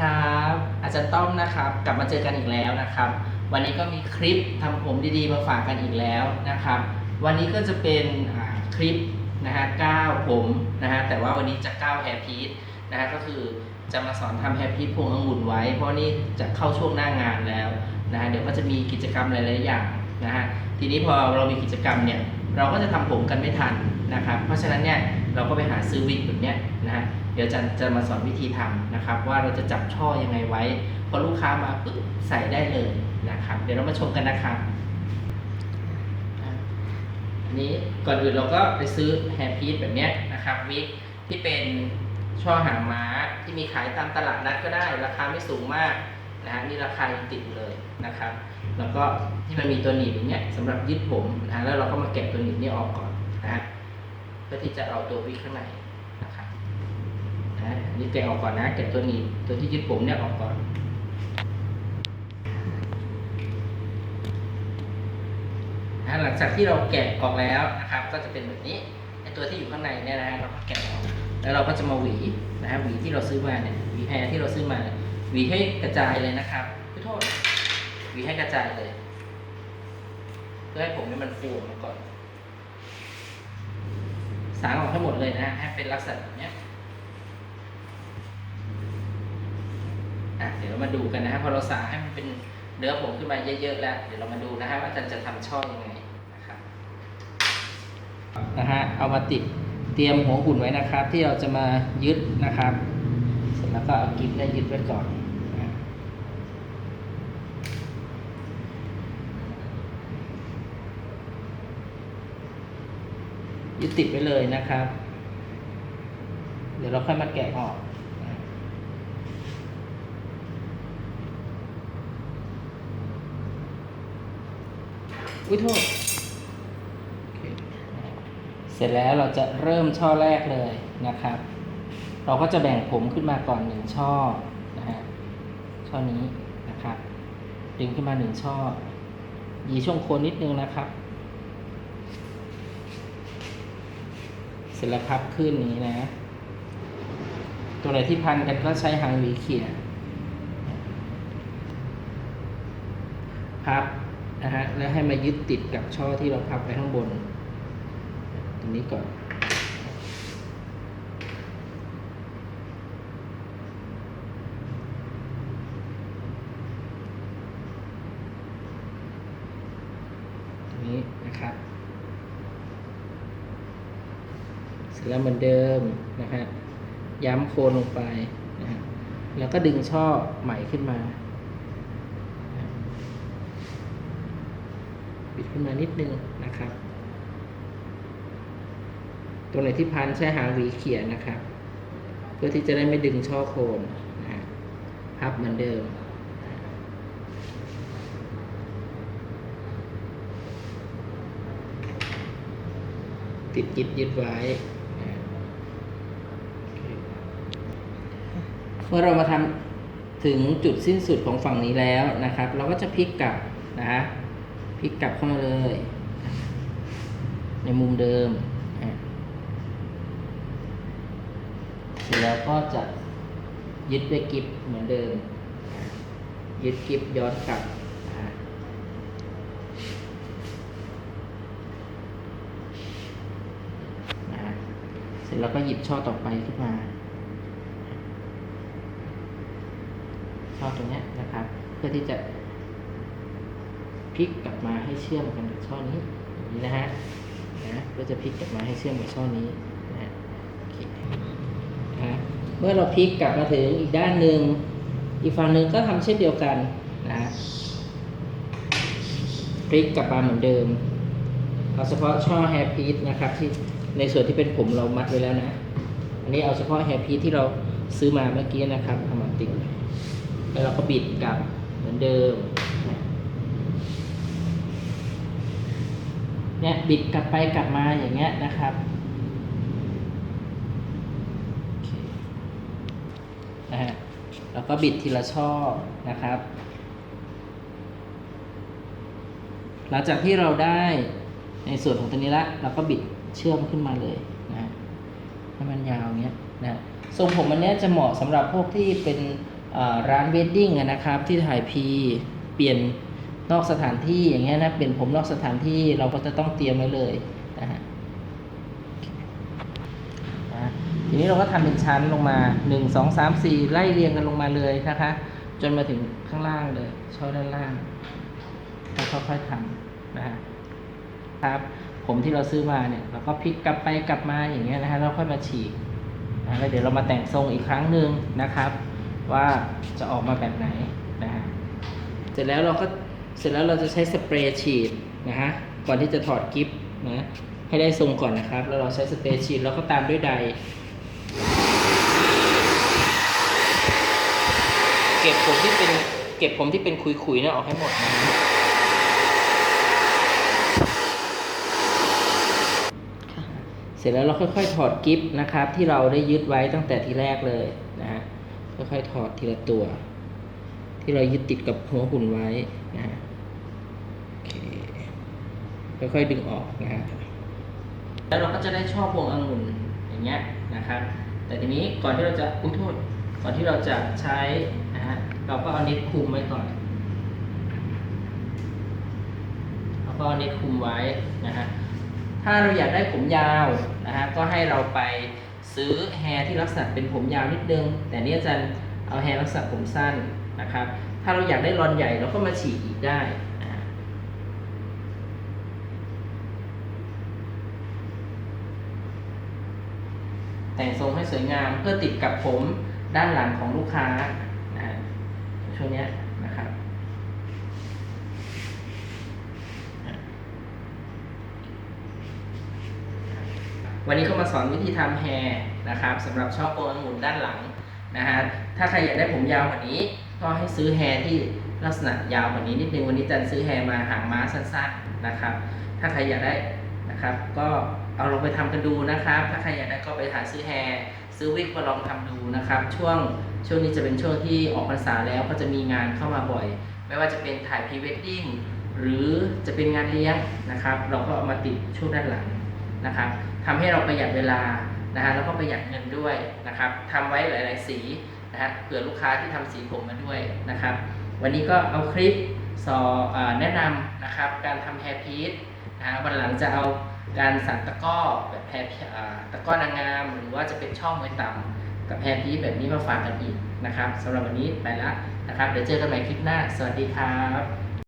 ครับอาจารย์ต้อมนะครับกลับมาเจอกันอีกแล้วนะครับ วันนี้ก็มีคลิปทำผมดีๆมาฝากกันอีกแล้วนะครับ วันนี้ก็จะเป็นคลิปนะฮะก้าวผมนะฮะแต่ว่าวันนี้จะก้าวแฮร์พีทนะฮะก็คือจะมาสอนทำแฮร์พีทพวงองุ่นไว้ เพราะนี่จะเข้าช่วงหน้างานแล้วนะฮะเดี๋ยวก็จะมีกิจกรรมหลายๆอย่างนะฮะทีนี้พอเรามีกิจกรรมเนี่ยเราก็จะทำผมกันไม่ทันนะครับ เพราะฉะนั้นเนี่ย เราก็ไปหาซื้อวิกแบบเนี้ยนะฮะเดี๋ยวจะจะมาสอนวิธีทำนะครับ ว่าเราจะจับช่อยังไงไว้ พอลูกค้ามาปุ๊บใส่ได้เลยนะครับ เดี๋ยวเรามาชมกันนะครับอันนี้ก่อนอื่นเราก็ไปซื้อแฮร์พีซแบบเนี้ยนะครับวิกที่เป็นช่อหางม้าที่มีขายตามตลาดนัดก็ได้ ราคาไม่สูงมากนะฮะนี่ราคาติดเลยนะครับ แล้วก็ที่มันมีตัวหนีบอย่างเงี้ยสำหรับยึดผมนะแล้วเราก็มาแกะตัวหนีบนี้ออกก่อนนะฮะ เพื่อที่จะเอาตัววิข้างในนะครับนะนนี้แกะออกก่อนนะแกะตัวนี้ตัวที่ยึดผมเนี่ยออกก่อนนะหลังจากที่เราแกะออกแล้วนะครับ ก็จะเป็นแบบนี้ไอตัวที่อยู่ข้างในเนี่ยนะฮะเราก็แกะออกแล้วเราก็จะมาหวีนะฮะหวีที่เราซื้อมาเนี่ยหวีแฮร์ที่เราซื้อมาหวีให้กระจายเลยนะครับขอโทษหวีให้กระจายเลย เพื่อให้ผมเนี่ยมันฟูออกมาก่อนาออกให้หมดเลยนะให้เป็นลักษณะแบบนี้อเดี๋ยวเรามาดูกันนะฮะพอเราสาให้มันเป็นเนื้อผมขึ้นมาเยอะๆแล้ว เดี๋ยวเรามาดูนะฮะว่าอาจารย์จะทำช่อยังไงนะครับนะฮะเอามาติดเตรียมหัวหุ่นไว้นะครับ ที่เราจะมายึดนะครับ เสร็จแล้วก็เอากิ๊บเนี่ยยึดไว้ก่อนนะ ยึดติดไว้เลยนะครับ เดี๋ยวเราค่อยมาแกะออกอุ้ยโทษ เสร็จแล้วเราจะเริ่มช่อแรกเลยนะครับ เราก็จะแบ่งผมขึ้นมาก่อนหนึ่งช่อนะฮะ ช่อนี้นะครับ ดึงขึ้นมาหนึ่งช่อ ยีช่วงโคนนิดนึงนะครับ เสร็จแล้วพับขึ้นนี้นะ ตัวไหนที่พันกันก็ใช้หางหวีเขี่ยพับนะฮะแล้วให้มายึดติดกับช่อที่เราพับไว้ข้างบน ตรงนี้ก่อน ตรงนี้นะครับ เสร็จ แล้วเหมือนเดิมนะฮะย้ำโคนลงไปนะฮะแล้วก็ดึงช่อใหม่ขึ้นมาบิดขึ้นมานิดนึงนะครับ ตัวไหนที่พันใช้หางหวีเขียนนะครับ เพื่อที่จะได้ไม่ดึงช่อโคนนะฮะพับเหมือนเดิมติดยึดยึดไว้นะโอเค เมื่อเรามาทำถึงจุดสิ้นสุดของฝั่งนี้แล้วนะครับ เราก็จะพลิกกลับนะพลิกกลับเข้ามาเลย ในมุมเดิมเสร็จแล้วก็จะยึดด้วยกิฟเหมือนเดิม ยึดกิฟย้อนกลับเสร็จแล้วก็หยิบช่อต่อไปขึ้นมา ช่อตรงเนี้ยนะครับ เพื่อที่จะพลิกกลับมาให้เชื่อมกันกับช่อนี้อย่างนี้นะฮะนะก็จะพลิกกลับมาให้เชื่อมกับช่อนี้นะฮะเมื่อเราพลิกกลับมาถึงอีกด้านหนึ่งอีกฝั่งหนึ่งก็ทำเช่นเดียวกันนะพลิกกลับมาเหมือนเดิมเอาเฉพาะช่อแฮร์พีซนะครับที่ในส่วนที่เป็นผมเรามัดไว้แล้วนะ อันนี้เอาเฉพาะแฮร์พีซที่เราซื้อมาเมื่อกี้นะครับเอามาติด แล้วเราก็บิดกลับเหมือนเดิมเนี่ยบิดกลับไปกลับมาอย่างเงี้ยนะครับนะฮะแล้วก็บิดทีละช่อนะครับ หลังจากที่เราได้ในส่วนของตัวนี้ละเราก็บิดเชื่อมขึ้นมาเลยนะฮะให้มันยาวเงี้ยนะทรงผมอันเนี้ยจะเหมาะสำหรับพวกที่เป็น ร้านเวดดิ้งนะครับที่ถ่ายพีเปลี่ยนนอกสถานที่อย่างเงี้ยนะเปลี่ยนผมนอกสถานที่เราก็จะต้องเตรียมไว้เลยนะฮะทีนี้เราก็ทำเป็นชั้นลงมาหนึ่งสองสามสี่ไล่เรียงกันลงมาเลยนะคะ จนมาถึงข้างล่างเลยช่อด้านล่างแล้วค่อยๆทำนะฮะครับผมที่เราซื้อมาเนี่ยเราก็พลิกกลับไปกลับมาอย่างเงี้ยนะฮะเราค่อยมาฉีกนะแล้วเดี๋ยวเรามาแต่งทรงอีกครั้งหนึ่งนะครับ ว่าจะออกมาแบบไหนนะฮะเสร็จแล้วเราก็เสร็จแล้วเราจะใช้สเปรย์ฉีดนะฮะก่อนที่จะถอดกิฟต์นะให้ได้ทรงก่อนนะครับ แล้วเราใช้สเปรย์ฉีดแล้วก็ตามด้วยไดร์เก็บผมที่เป็นเก็บผมที่เป็นขุยๆเนี่ยออกให้หมดนะเสร็จแล้วเราค่อยๆถอดกิฟต์นะครับที่เราได้ยึดไว้ตั้งแต่ทีแรกเลยนะฮะ ค่อยๆถอดทีละตัว ที่เรายึดติดกับหัวหุ่นไว้นะฮะโอเคค่อยๆดึงออกนะฮะแล้วเราก็จะได้ช่อพวงองุ่นอย่างเงี้ยนะครับ แต่ทีนี้ก่อนที่เราจะอุ้ยโทษก่อนที่เราจะใช้นะฮะเราก็เอาเน็ตคุมไว้ก่อนแล้วก็เอาเน็ตคุมไว้นะฮะถ้าเราอยากได้ผมยาวนะฮะก็ให้เราไป ซื้อแฮร์ที่ลักษณะเป็นผมยาวนิดนึง แต่เนี่ยอาจารย์เอาแฮร์ลักษณะผมสั้นนะครับ ถ้าเราอยากได้รอนใหญ่เราก็มาฉีกอีกได้แต่งทรงให้สวยงามเพื่อติดกับผมด้านหลังของลูกค้านะช่วงเนี้ยนะครับ วันนี้ก็มาสอนวิธีทำแฮร์นะครับสำหรับช่อโกงองุ่นด้านหลังนะฮะถ้าใครอยากได้ผมยาวกว่านี้ ก็ให้ซื้อแฮร์ที่ลักษณะยาวกว่านี้นิดนึงวันนี้จันซื้อแฮร์มาหางม้าสั้นๆนะครับ ถ้าใครอยากได้นะครับ ก็เอาลองไปทำกันดูนะครับ ถ้าใครอยากได้ก็ไปหาซื้อแฮร์ซื้อวิกมาลองทำดูนะครับ ช่วงช่วงนี้จะเป็นช่วงที่ออกพรรษาแล้วก็จะมีงานเข้ามาบ่อย ไม่ว่าจะเป็นถ่ายพรีเวดดิ้งหรือจะเป็นงานเลี้ยงนะครับ เราก็เอามาติดช่วงด้านหลังนะครับ ทำให้เราประหยัดเวลานะฮะแล้วก็ประหยัดเงินด้วยนะครับทำไว้หลาย ๆ สีนะฮะเผื่อลูกค้าที่ทำสีผมมาด้วยนะครับ วันนี้ก็เอาคลิปสออแนะนำนะครับการทำแฮร์พีซนะฮะวันหลังจะเอาการสั่นตะก้อแบบแฮร์ตะก้อนางงาม หรือว่าจะเป็นช่องมวยต่ำกับแฮร์พีซแบบนี้มาฝากกันอีกนะครับสำหรับวันนี้ไปละนะครับ เดี๋ยวเจอกันใหม่คลิปหน้า สวัสดีครับ